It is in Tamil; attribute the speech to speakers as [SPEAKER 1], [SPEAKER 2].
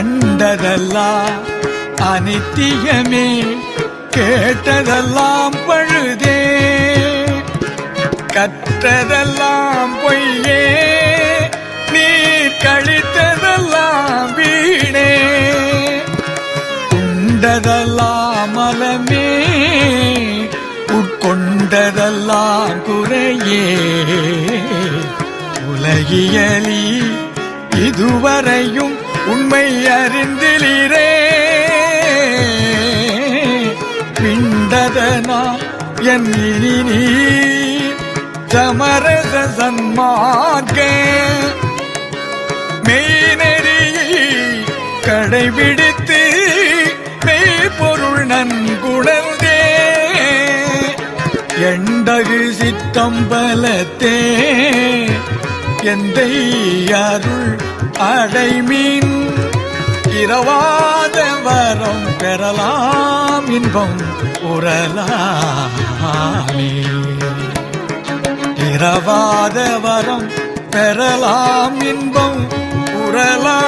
[SPEAKER 1] கண்டதெல்லாம் அனித்தியமே கேட்டதெல்லாம் பழுதே. கற்றதெல்லாம் பொய்யே நீர் கழித்ததெல்லாம் வீணே. உண்டதெல்லாம் மலமே உட்கொண்டதெல்லாம் குறையே. உலகியலி இதுவரையும் உண்மை அறிந்திலீரே. பிண்டதனா என் இனி நீர் சமரச சன்மார்க்க. மெய்நெறியை கடைபிடித்து மெய்ப்பொருள் நன்குணர்ந்தே. எண்டகு சித்தம்பலத்தே எந்த அருள் அடைமீன் இரவாத வரம் பெறலாம் இன்பம் உரலாமே இரவாத வரம் பெறலாம் இன்பம் உரலாம்